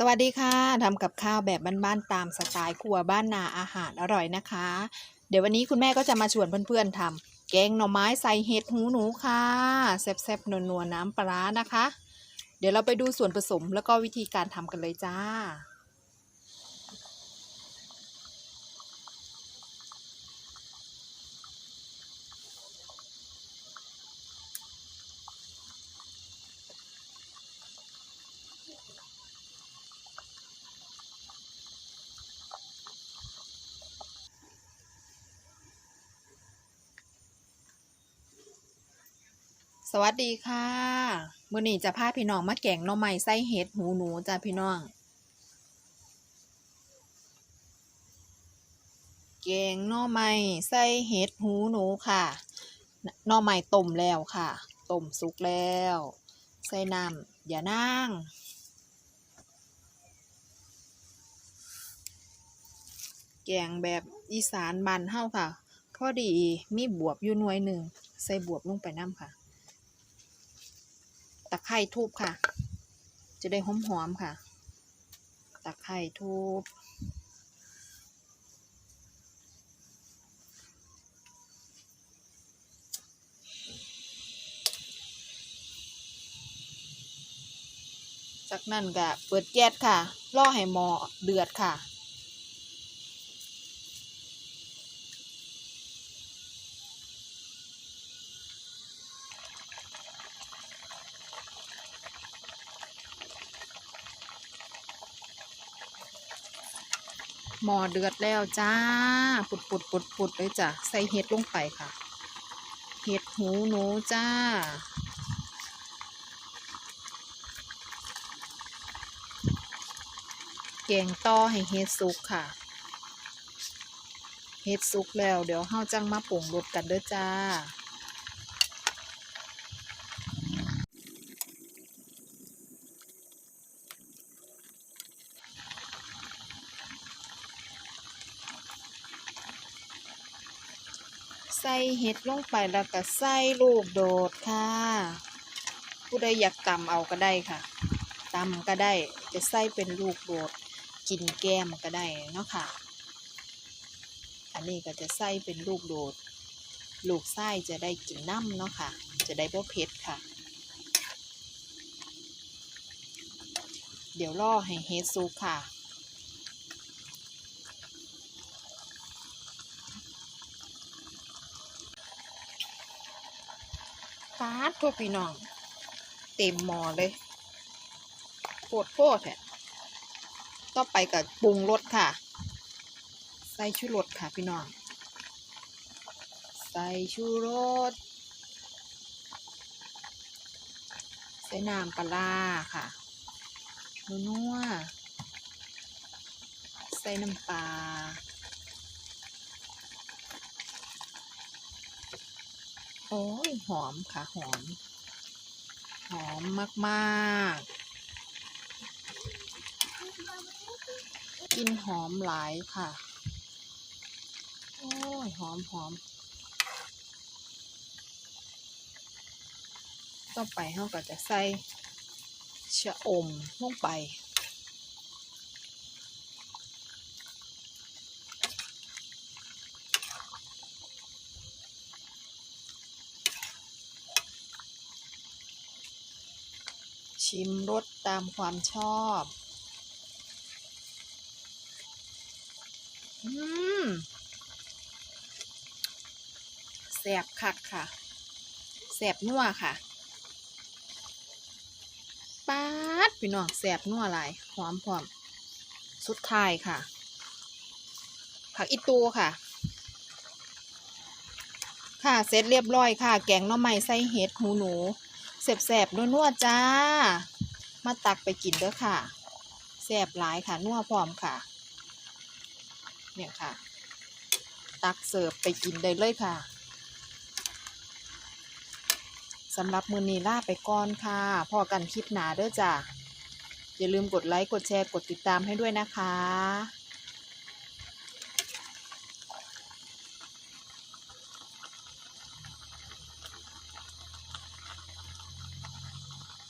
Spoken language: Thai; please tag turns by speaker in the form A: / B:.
A: สวัสดีค่ะทำกับข้าวแบบบ้านๆตามสไตล์ครัวบ้านนาอาหารอร่อยนะคะ เดี๋ยววันนี้คุณแม่ก็จะมาชวนเพื่อนๆทำแกงหน่อไม้ใส่เห็ดหูหนูค่ะแซ่บๆนัวๆน้ำปลาร้านะคะ เดี๋ยวเราไปดูส่วนผสมแล้วก็วิธีการทำกันเลยจ้า สวัสดีค่ะมื้อนี้จะพาพี่น้องมาแกงหน่อไม้ใส่เห็ดหูหนูจ้าพี่น้อง แกงหน่อไม้ใส่เห็ดหูหนูค่ะหน่อไม้ต้มแล้วค่ะต้มสุกแล้ว ใส่น้ำอย่านางแกงแบบอีสานบ้านเฮาค่ะ พอดีมีบวบอยู่หน่วยหนึ่ง ใส่บวบลงไปน้ำค่ะ ตะไคร่ทูบค่ะ จะได้หอมๆค่ะ ตะไคร่ทูบจากนั้นก็เปิดแก๊สค่ะ รอให้หม้อเดือดค่ะ หม้อเดือดแล้วจ้า ปุดปุดปุดปุดเลยจ้ะ ใส่เห็ดลงไปค่ะ เห็ดหูหนูจ้า แกงต่อให้เห็ดสุกค่ะ เห็ดสุกแล้วเดี๋ยวเฮาจังมาปรุงรสกันเด้อจ้า ใส่เห็ดลงไปแล้วก็ใส่ลูกโดดค่ะ ผู้ใดอยากตำเอาก็ได้ค่ะตำก็ได้จะใส่เป็นลูกโดดกินแก้มก็ได้เนาะค่ะ อันนี้ก็จะใส่เป็นลูกโดด ลูกไส้จะได้กินน้ำเนาะค่ะ จะได้บ่เผ็ดค่ะ เดี๋ยวรอให้เฮดซุกค่ะ ฟาดพวพี่น้อง เต็มหม้อเลยโคตรโคตรแท้ต่อไปกับปรุงรสค่ะ ใส่ชูรสค่ะพี่น้อง ใส่ชูรส ใส่น้ำปลาค่ะนัวใส่น้ำปลา โอ้ยหอมค่ะหอม หอมมากๆ กินหอมหลายค่ะ โอ้ยหอมหอมต่อไปเราก็จะใส่ชะอมลงไป ชิมรสตามความชอบ อืมแสบคักค่ะแสบนัวค่ะป๊าดพี่น้องแสบนัวหลายหอมพร้อม สุดท้ายค่ะ ผักอีตูค่ะ ค่ะเสร็จเรียบร้อยค่ะ แกงหน่อไม้ใส่เห็ดหูหนู แสบๆนัวๆจ้า มาตักไปกินเด้อค่ะแสบหลายค่ะนัวพร้อมค่ะ เนี่ยค่ะ ตักเสิร์ฟไปกินได้เลยค่ะสำหรับมือนีล่าไปก่อนค่ะ พอกันคลิปหนาเด้อจ้าอย่าลืมกดไลค์ กดแชร์ กดติดตามให้ด้วยนะคะ